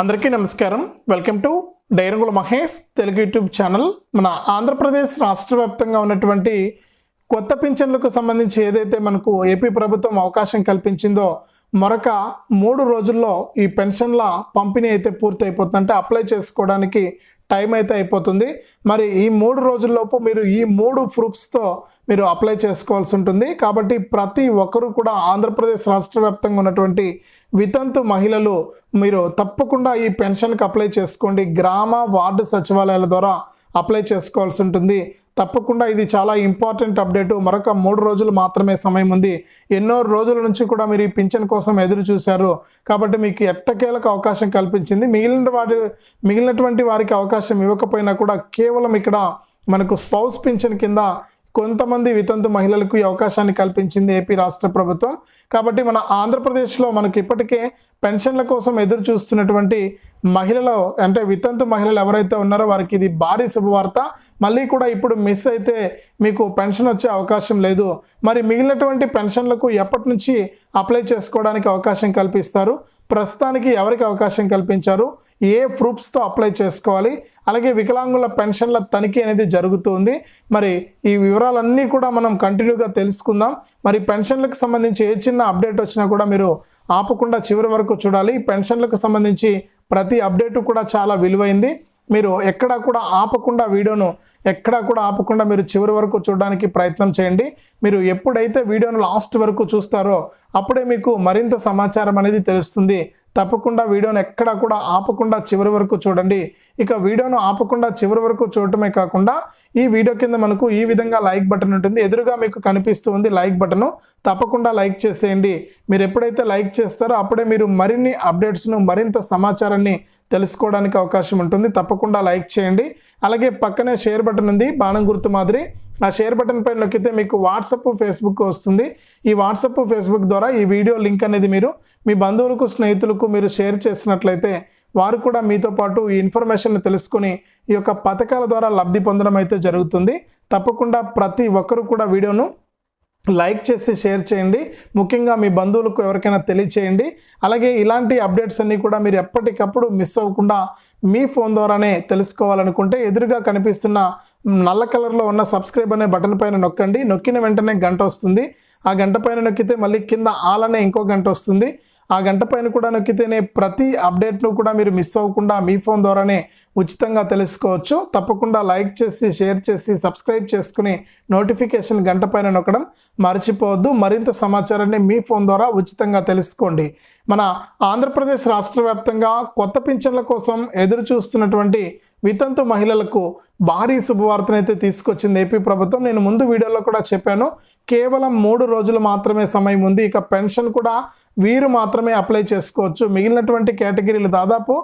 అందరికీ నమస్కారం. Welcome to Dairangula Mahesh Telugu YouTube channel. మన ఆంధ్రప్రదేశ్ రాష్ట్ర వ్యాప్తంగా ఉన్నటువంటి కొత్త పింఛన్లకు సంబంధించి ఏదైతే మనకు ఏపీ ప్రభుత్వం అవకాశం కల్పించిందో మరొక మూడు రోజుల్లో ఈ పెన్షన్ల పంపిణీ అయితే పూర్తి అయిపోతుందంటే అప్లై చేసుకోవడానికి టైం అయితే అయిపోతుంది. మరి ఈ మూడు రోజుల్లోపు మీరు ఈ మూడు ప్రూఫ్స్తో మీరు అప్లై చేసుకోవాల్సి ఉంటుంది. కాబట్టి ప్రతి ఒక్కరూ కూడా ఆంధ్రప్రదేశ్ రాష్ట్ర వ్యాప్తంగా ఉన్నటువంటి వితంతు మహిళలు మీరు తప్పకుండా ఈ పెన్షన్కి అప్లై చేసుకోండి. గ్రామ వార్డు సచివాలయాల ద్వారా అప్లై చేసుకోవాల్సి ఉంటుంది. తప్పకుండా ఇది చాలా ఇంపార్టెంట్ అప్డేట్. మరొక మూడు రోజులు మాత్రమే సమయం ఉంది. ఎన్నో రోజుల నుంచి కూడా మీరు ఈ పింఛన్ కోసం ఎదురు చూశారు. కాబట్టి మీకు ఎట్టకేలకు అవకాశం కల్పించింది. మిగిలిన వారి మిగిలినటువంటి వారికి అవకాశం ఇవ్వకపోయినా కూడా కేవలం ఇక్కడ మనకు స్పౌస్ పింఛన్ కింద కొంతమంది వితంతు మహిళలకు ఈ అవకాశాన్ని కల్పించింది ఏపీ రాష్ట్ర ప్రభుత్వం. కాబట్టి మన ఆంధ్రప్రదేశ్లో మనకి ఇప్పటికే పెన్షన్ల కోసం ఎదురు చూస్తున్నటువంటి మహిళలు అంటే వితంతు మహిళలు ఎవరైతే ఉన్నారో వారికి ఇది భారీ శుభవార్త. మళ్ళీ కూడా ఇప్పుడు మిస్ అయితే మీకు పెన్షన్ వచ్చే అవకాశం లేదు. మరి మిగిలినటువంటి పెన్షన్లకు ఎప్పటి నుంచి అప్లై చేసుకోవడానికి అవకాశం కల్పిస్తారు? ప్రస్తుతానికి ఎవరికి అవకాశం కల్పించారు? ఏ ప్రూఫ్స్తో అప్లై చేసుకోవాలి? అలాగే వికలాంగుల పెన్షన్ల తనిఖీ అనేది జరుగుతుంది. మరి ఈ వివరాలన్నీ కూడా మనం కంటిన్యూగా తెలుసుకుందాం. మరి పెన్షన్లకు సంబంధించి ఏ చిన్న అప్డేట్ వచ్చినా కూడా మీరు ఆపకుండా చివరి వరకు చూడాలి. పెన్షన్లకు సంబంధించి ప్రతి అప్డేట్ కూడా చాలా విలువైంది. మీరు ఎక్కడా కూడా ఆపకుండా వీడియోను ఎక్కడా కూడా ఆపకుండా మీరు చివరి వరకు చూడడానికి ప్రయత్నం చేయండి. మీరు ఎప్పుడైతే వీడియోను లాస్ట్ వరకు చూస్తారో అప్పుడే మీకు మరింత సమాచారం అనేది తెలుస్తుంది. తప్పకుండా వీడియోను ఎక్కడా కూడా ఆపకుండా చివరి వరకు చూడండి. ఇక వీడియోను ఆపకుండా చివరి వరకు చూడటమే కాకుండా ఈ వీడియో కింద మనకు ఈ విధంగా లైక్ బటన్ ఉంటుంది. ఎదురుగా మీకు కనిపిస్తూ ఉంది లైక్ బటను. తప్పకుండా లైక్ చేసేయండి. మీరు ఎప్పుడైతే లైక్ చేస్తారో అప్పుడే మీరు మరిన్ని అప్డేట్స్ను మరింత సమాచారాన్ని తెలుసుకోవడానికి అవకాశం ఉంటుంది. తప్పకుండా లైక్ చేయండి. అలాగే పక్కనే షేర్ బటన్ ఉంది. బాణం గుర్తు మాదిరి. ఆ షేర్ బటన్ పైన నొక్కితే మీకు వాట్సప్ ఫేస్బుక్ వస్తుంది. ఈ వాట్సప్ ఫేస్బుక్ ద్వారా ఈ వీడియో లింక్ అనేది మీరు మీ బంధువులకు స్నేహితులకు మీరు షేర్ చేసినట్లయితే వారు కూడా మీతో పాటు ఈ ఇన్ఫర్మేషన్ తెలుసుకొని ఈ యొక్క పథకాల ద్వారా లబ్ధి పొందడం అయితే జరుగుతుంది. తప్పకుండా ప్రతి ఒక్కరు కూడా వీడియోను లైక్ చేసి షేర్ చేయండి. ముఖ్యంగా మీ బంధువులకు ఎవరికైనా తెలియచేయండి. అలాగే ఇలాంటి అప్డేట్స్ అన్నీ కూడా మీరు ఎప్పటికప్పుడు మిస్ అవ్వకుండా మీ ఫోన్ ద్వారానే తెలుసుకోవాలనుకుంటే ఎదురుగా కనిపిస్తున్న నల్ల కలర్లో ఉన్న సబ్స్క్రైబ్ అనే బటన్ పైన నొక్కండి. నొక్కిన వెంటనే గంట వస్తుంది. ఆ గంట పైన నొక్కితే మళ్ళీ కింద ఆల్ అనే ఇంకో గంట వస్తుంది. ఆ గంట పైన కూడా నొక్కితేనే ప్రతి అప్డేట్ను కూడా మీరు మిస్ అవ్వకుండా మీ ఫోన్ ద్వారానే ఉచితంగా తెలుసుకోవచ్చు. తప్పకుండా లైక్ చేసి షేర్ చేసి సబ్స్క్రైబ్ చేసుకుని నోటిఫికేషన్ గంట పైన నొక్కడం మర్చిపోవద్దు. మరింత సమాచారాన్ని మీ ఫోన్ ద్వారా ఉచితంగా తెలుసుకోండి. మన ఆంధ్రప్రదేశ్ రాష్ట్ర వ్యాప్తంగా కొత్త పింఛన్ల కోసం ఎదురు చూస్తున్నటువంటి వితంతు మహిళలకు భారీ శుభవార్తనైతే తీసుకొచ్చింది ఏపీ ప్రభుత్వం. నేను ముందు వీడియోలో కూడా చెప్పాను. కేవలం మూడు రోజులు మాత్రమే సమయం ఉంది. ఇక పెన్షన్ కూడా వీరు మాత్రమే అప్లై చేసుకోవచ్చు. మిగిలినటువంటి కేటగిరీలు దాదాపు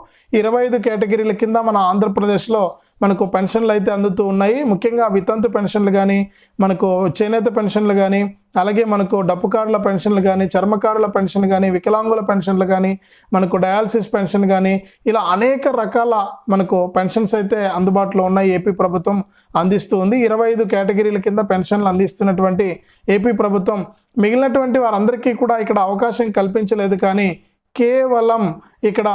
ఇరవై ఐదు కేటగిరీల కింద మన ఆంధ్రప్రదేశ్లో మనకు పెన్షన్లు అయితే అందుతూ ఉన్నాయి. ముఖ్యంగా వితంతు పెన్షన్లు కానీ మనకు చేనేత పెన్షన్లు కానీ అలాగే మనకు డప్పుకారుల పెన్షన్లు కానీ చర్మకారుల పెన్షన్ కానీ వికలాంగుల పెన్షన్లు కానీ మనకు డయాలసిస్ పెన్షన్ కానీ ఇలా అనేక రకాల మనకు పెన్షన్స్ అయితే అందుబాటులో ఉన్నాయి ఏపీ ప్రభుత్వం అందిస్తూ ఉంది. ఇరవై ఐదు కేటగిరీల కింద పెన్షన్లు అందిస్తున్నటువంటి ఏపీ ప్రభుత్వం. మిగిలినటువంటి వారందరికీ కూడా ఇక్కడ అవకాశం కల్పించలేదు కానీ కేవలం ఇక్కడ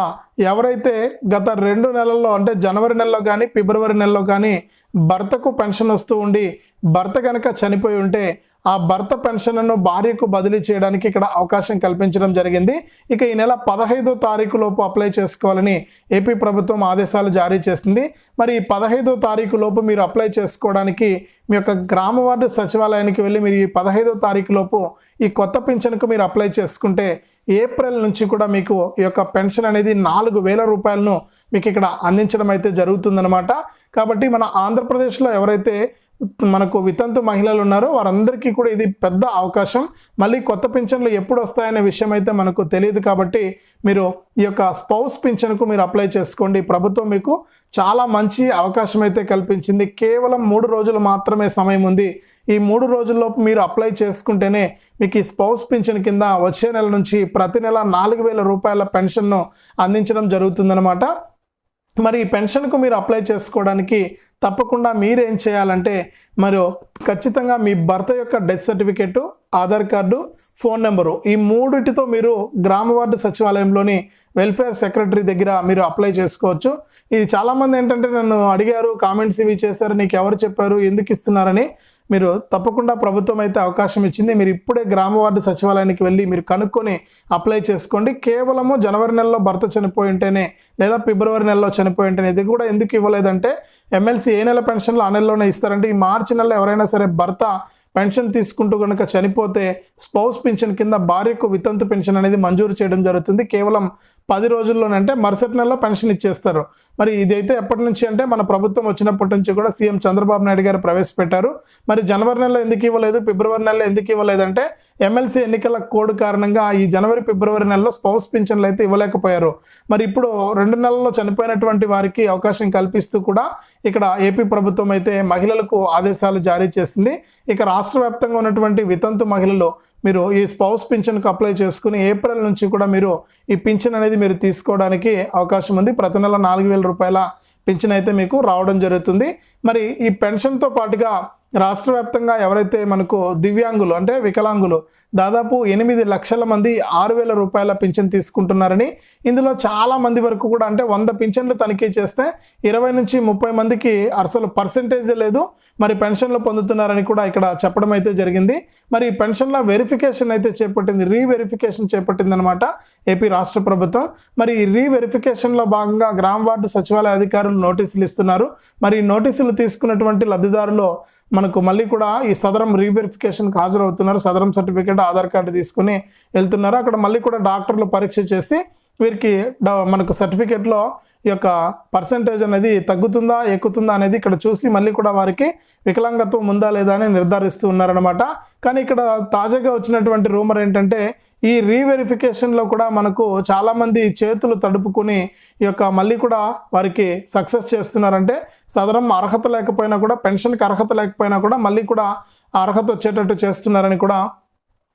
ఎవరైతే గత రెండు నెలల్లో అంటే జనవరి నెలలో కానీ ఫిబ్రవరి నెలలో కానీ భర్తకు పెన్షన్ వస్తూ ఉండి భర్త కనుక చనిపోయి ఉంటే ఆ భర్త పెన్షన్ను భార్యకు బదిలీ చేయడానికి ఇక్కడ అవకాశం కల్పించడం జరిగింది. ఇక ఈ నెల పదహైదో తారీఖు లోపు అప్లై చేసుకోవాలని ఏపీ ప్రభుత్వం ఆదేశాలు జారీ చేసింది. మరి ఈ పదహైదో తారీఖు లోపు మీరు అప్లై చేసుకోవడానికి మీ యొక్క గ్రామ వార్డు సచివాలయానికి వెళ్ళి మీరు ఈ పదహైదో తారీఖు లోపు ఈ కొత్త పింఛన్కు మీరు అప్లై చేసుకుంటే ఏప్రిల్ నుంచి కూడా మీకు ఈ యొక్క పెన్షన్ అనేది నాలుగు వేల రూపాయలను మీకు ఇక్కడ అందించడం అయితే జరుగుతుందన్నమాట. కాబట్టి మన ఆంధ్రప్రదేశ్లో ఎవరైతే మనకు వితంతు మహిళలు ఉన్నారో వారందరికీ కూడా ఇది పెద్ద అవకాశం. మళ్ళీ కొత్త పింఛన్లు ఎప్పుడు వస్తాయనే విషయం అయితే మనకు తెలియదు కాబట్టి మీరు ఈ యొక్క స్పౌస్ పింఛన్కు మీరు అప్లై చేసుకోండి. ప్రభుత్వం మీకు చాలా మంచి అవకాశం అయితే కల్పించింది. కేవలం మూడు రోజులు మాత్రమే సమయం ఉంది. ఈ మూడు రోజుల్లోపు మీరు అప్లై చేసుకుంటేనే మీకు ఈ స్పౌస్ పింఛన్ కింద వచ్చే నెల నుంచి ప్రతి నెల నాలుగు వేల రూపాయల పెన్షన్ను అందించడం జరుగుతుందన్నమాట. మరి ఈ పెన్షన్కు మీరు అప్లై చేసుకోవడానికి తప్పకుండా మీరేం చేయాలంటే మరి ఖచ్చితంగా మీ భర్త యొక్క death certificate Aadhaar card phone number ఈ మూడిటితో మీరు గ్రామ వార్డు సచివాలయంలోని వెల్ఫేర్ సెక్రటరీ దగ్గర మీరు అప్లై చేసుకోవచ్చు. ఇది చాలామంది ఏంటంటే నన్ను అడిగారు కామెంట్స్ ఇవి చేశారు నీకు ఎవరు చెప్పారు ఎందుకు ఇస్తున్నారని. మీరు తప్పకుండా ప్రభుత్వం అయితే అవకాశం ఇచ్చింది. మీరు ఇప్పుడే గ్రామ వార్డు సచివాలయానికి వెళ్ళి మీరు కనుక్కొని అప్లై చేసుకోండి. కేవలము జనవరి నెలలో భర్త చనిపోయి ఉంటేనే లేదా ఫిబ్రవరి నెలలో చనిపోయి ఉంటేనే ఇది కూడా ఎందుకు ఇవ్వలేదంటే ఎమ్మెల్సీ ఏ నెల పెన్షన్లు ఆ నెలలోనే ఇస్తారంటే ఈ మార్చి నెలలో ఎవరైనా సరే భర్త పెన్షన్ తీసుకుంటూ కనుక చనిపోతే స్పౌస్ పెన్షన్ కింద భార్యకు వితంతు పెన్షన్ అనేది మంజూరు చేయడం జరుగుతుంది. కేవలం పది రోజుల్లోనంటే మరుసటి నెలలో పెన్షన్ ఇచ్చేస్తారు. మరి ఇదైతే ఎప్పటి నుంచి అంటే మన ప్రభుత్వం వచ్చినప్పటి నుంచి కూడా సీఎం చంద్రబాబు నాయుడు గారు ప్రవేశపెట్టారు. మరి జనవరి నెలలో ఎందుకు ఇవ్వలేదు ఫిబ్రవరి నెలలో ఎందుకు ఇవ్వలేదంటే ఎమ్మెల్సీ ఎన్నికల కోడ్ కారణంగా ఈ జనవరి ఫిబ్రవరి నెలలో స్పౌస్ పింఛన్లు అయితే ఇవ్వలేకపోయారు. మరి ఇప్పుడు రెండు నెలల్లో చనిపోయినటువంటి వారికి అవకాశం కల్పిస్తూ కూడా ఇక్కడ ఏపీ ప్రభుత్వం అయితే మహిళలకు ఆదేశాలు జారీ చేసింది. ఇక రాష్ట్ర వ్యాప్తంగా ఉన్నటువంటి వితంతు మహిళలు మీరు ఈ స్పౌస్ పింఛన్కు అప్లై చేసుకుని ఏప్రిల్ నుంచి కూడా మీరు ఈ పింఛన్ అనేది మీరు తీసుకోవడానికి అవకాశం ఉంది. ప్రతి నెల నాలుగు వేల రూపాయల పింఛన్ అయితే మీకు రావడం జరుగుతుంది. మరి ఈ పెన్షన్తో పాటుగా రాష్ట్ర వ్యాప్తంగా ఎవరైతే మనకు దివ్యాంగులు అంటే వికలాంగులు దాదాపు ఎనిమిది లక్షల మంది ఆరు వేల రూపాయల పింఛన్ తీసుకుంటున్నారని ఇందులో చాలా మంది వరకు కూడా అంటే వంద పింఛన్లు తనిఖీ చేస్తే ఇరవై నుంచి ముప్పై మందికి అసలు పర్సంటేజ్ లేదు. మరి పెన్షన్లు పొందుతున్నారని కూడా ఇక్కడ చెప్పడం అయితే జరిగింది. మరి పెన్షన్ల వెరిఫికేషన్ అయితే చేపట్టింది రీవెరిఫికేషన్ చేపట్టింది అనమాట ఏపీ రాష్ట్ర ప్రభుత్వం. మరి ఈ రీవెరిఫికేషన్లో భాగంగా గ్రామ వార్డు సచివాలయ అధికారులు నోటీసులు ఇస్తున్నారు. మరి నోటీసులు తీసుకున్నటువంటి లబ్ధిదారులు మనకు మళ్ళీ కూడా ఈ సదరం రీవెరిఫికేషన్కి హాజరవుతున్నారు. సదరం సర్టిఫికేట్ ఆధార్ కార్డు తీసుకుని వెళ్తున్నారు. అక్కడ మళ్ళీ కూడా డాక్టర్లు పరీక్ష చేసి వీరికి డ- మనకు సర్టిఫికేట్లో ఈ యొక్క పర్సంటేజ్ అనేది తగ్గుతుందా ఎక్కుతుందా అనేది ఇక్కడ చూసి మళ్ళీ కూడా వారికి వికలాంగత్వం ఉందా లేదా అని నిర్ధారిస్తూ ఉన్నారనమాట కానీ ఇక్కడ తాజాగా వచ్చినటువంటి రూమర్ ఏంటంటే ఈ రీవెరిఫికేషన్లో కూడా మనకు చాలామంది చేతులు తడుపుకొని ఈ యొక్క మళ్ళీ కూడా వారికి సక్సెస్ చేస్తున్నారంటే సదరం అర్హత లేకపోయినా కూడా పెన్షన్కి అర్హత లేకపోయినా కూడా మళ్ళీ కూడా అర్హత వచ్చేటట్టు చేస్తున్నారని కూడా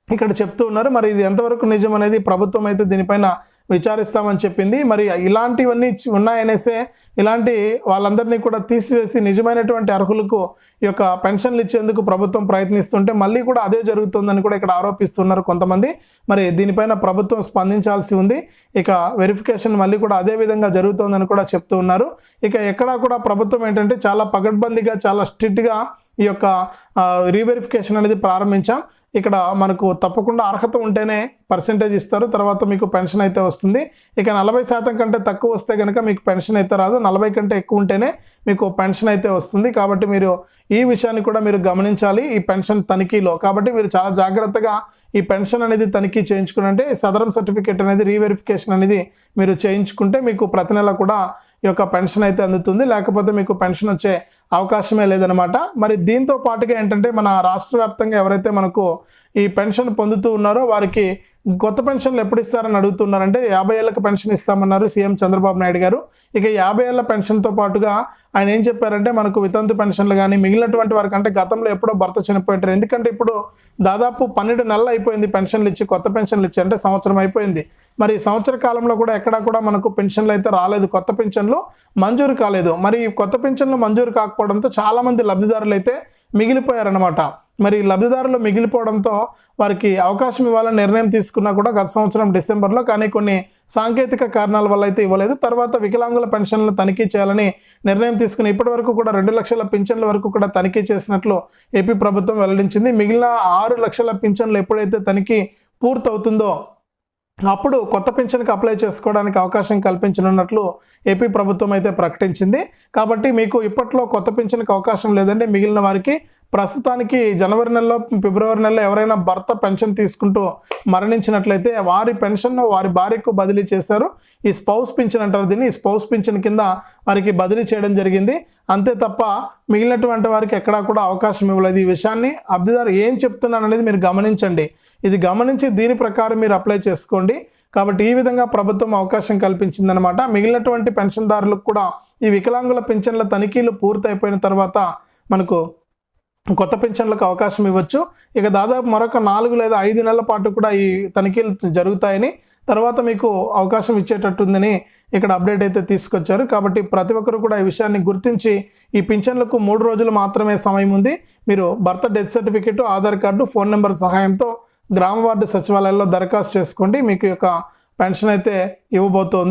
ఇక్కడ చెప్తూ ఉన్నారు. మరి ఇది ఎంతవరకు నిజం అనేది ప్రభుత్వం అయితే దీనిపైన విచారిస్తామని చెప్పింది. మరి ఇలాంటివన్నీ ఉన్నాయనేసే ఇలాంటి వాళ్ళందరినీ కూడా తీసివేసి నిజమైనటువంటి అర్హులకు ఈ యొక్క పెన్షన్లు ఇచ్చేందుకు ప్రభుత్వం ప్రయత్నిస్తుంటే మళ్ళీ కూడా అదే జరుగుతుందని కూడా ఇక్కడ ఆరోపిస్తున్నారు కొంతమంది. మరి దీనిపైన ప్రభుత్వం స్పందించాల్సి ఉంది. ఇక వెరిఫికేషన్ మళ్ళీ కూడా అదే విధంగా జరుగుతోందని కూడా చెప్తూ ఉన్నారు. ఇక ఎక్కడా కూడా ప్రభుత్వం ఏంటంటే చాలా పగడ్బందీగా చాలా స్ట్రిక్ట్గా ఈ యొక్క రీవెరిఫికేషన్ అనేది ప్రారంభించాం. ఇక్కడ మనకు తప్పకుండా అర్హత ఉంటేనే పర్సంటేజ్ ఇస్తారు. తర్వాత మీకు పెన్షన్ అయితే వస్తుంది. ఇక నలభై శాతం కంటే తక్కువ వస్తే కనుక మీకు పెన్షన్ అయితే రాదు. నలభై కంటే ఎక్కువ ఉంటేనే మీకు పెన్షన్ అయితే వస్తుంది. కాబట్టి మీరు ఈ విషయాన్ని కూడా మీరు గమనించాలి. ఈ పెన్షన్ తనిఖీలో కాబట్టి మీరు చాలా జాగ్రత్తగా ఈ పెన్షన్ అనేది తనిఖీ చేయించుకునంటే సదరం సర్టిఫికేట్ అనేది రీవెరిఫికేషన్ అనేది మీరు చేయించుకుంటే మీకు ప్రతి నెల కూడా ఈ యొక్క పెన్షన్ అయితే అందుతుంది. లేకపోతే మీకు పెన్షన్ వచ్చే అవకాశమే లేదనమాట మరి దీంతో పాటుగా ఏంటంటే మన రాష్ట్ర వ్యాప్తంగా ఎవరైతే మనకు ఈ పెన్షన్ పొందుతూ ఉన్నారో వారికి కొత్త పెన్షన్లు ఎప్పుడు ఇస్తారని అడుగుతున్నారంటే యాభై ఏళ్ళకి పెన్షన్ ఇస్తామన్నారు సీఎం చంద్రబాబు నాయుడు గారు. ఇక యాభై ఏళ్ళ పెన్షన్తో పాటుగా ఆయన ఏం చెప్పారంటే మనకు వితంతు పెన్షన్లు కానీ మిగిలినటువంటి వారికి అంటే గతంలో ఎప్పుడో భర్త చనిపోయింటారు ఎందుకంటే ఇప్పుడు దాదాపు పన్నెండు నెలలు అయిపోయింది పెన్షన్లు ఇచ్చి కొత్త పెన్షన్లు ఇచ్చి అంటే సంవత్సరం అయిపోయింది. మరి సంవత్సర కాలంలో కూడా ఎక్కడా కూడా మనకు పెన్షన్లు అయితే రాలేదు. కొత్త పెన్షన్లు మంజూరు కాలేదు. మరి కొత్త పెన్షన్లు మంజూరు కాకపోవడంతో చాలామంది లబ్ధిదారులు అయితే మిగిలిపోయారనమాట మరి లబ్ధిదారులు మిగిలిపోవడంతో వారికి అవకాశం ఇవ్వాలని నిర్ణయం తీసుకున్నా కూడా గత సంవత్సరం డిసెంబర్లో కానీ కొన్ని సాంకేతిక కారణాల వల్ల అయితే ఇవ్వలేదు. తర్వాత వికలాంగుల పెన్షన్లు తనిఖీ చేయాలని నిర్ణయం తీసుకుని ఇప్పటి వరకు కూడా రెండు లక్షల పింఛన్ల వరకు కూడా తనిఖీ చేసినట్లు ఏపీ ప్రభుత్వం వెల్లడించింది. మిగిలిన ఆరు లక్షల పింఛన్లు ఎప్పుడైతే తనిఖీ పూర్తవుతుందో అప్పుడు కొత్త పింఛన్కి అప్లై చేసుకోవడానికి అవకాశం కల్పించనున్నట్లు ఏపీ ప్రభుత్వం అయితే ప్రకటించింది. కాబట్టి మీకు ఇప్పట్లో కొత్త పింఛన్కి అవకాశం లేదండి. మిగిలిన వారికి ప్రస్తుతానికి జనవరి నెలలో ఫిబ్రవరి నెలలో ఎవరైనా భర్త పెన్షన్ తీసుకుంటూ మరణించినట్లయితే వారి పెన్షన్ను వారి భార్యకు బదిలీ చేశారు. ఈ స్పౌస్ పింఛన్ అంటారు దీన్ని. ఈ స్పౌస్ పింఛన్ కింద వారికి బదిలీ చేయడం జరిగింది. అంతే తప్ప మిగిలినటువంటి వారికి ఎక్కడా కూడా అవకాశం ఇవ్వలేదు. ఈ విషయాన్ని అబ్దిదారు ఏం చెప్తున్నాను అనేది మీరు గమనించండి. ఇది గమనించి దీని ప్రకారం మీరు అప్లై చేసుకోండి. కాబట్టి ఈ విధంగా ప్రభుత్వం అవకాశం కల్పించిందనమాట మిగిలినటువంటి పెన్షన్దారులకు కూడా ఈ వికలాంగుల పింఛన్ల తనిఖీలు పూర్తయిపోయిన తర్వాత మనకు కొత్త పెన్షన్లకు అవకాశం ఇవ్వచ్చు. ఇక దాదాపు మరొక నాలుగు లేదా ఐదు నెలల పాటు కూడా ఈ తనిఖీలు జరుగుతాయని తర్వాత మీకు అవకాశం ఇచ్చేటట్టుందని ఇక్కడ అప్డేట్ అయితే తీసుకొచ్చారు. కాబట్టి ప్రతి ఒక్కరు కూడా ఈ విషయాన్ని గుర్తించి ఈ పింఛన్లకు మూడు రోజులు మాత్రమే సమయం ఉంది. మీరు birth death certificate Aadhaar card phone number సహాయంతో గ్రామ వార్డు సచివాలయాల్లో దరఖాస్తు చేసుకోండి. మీకు యొక్క పెన్షన్ అయితే ఇవ్వబోతోంది.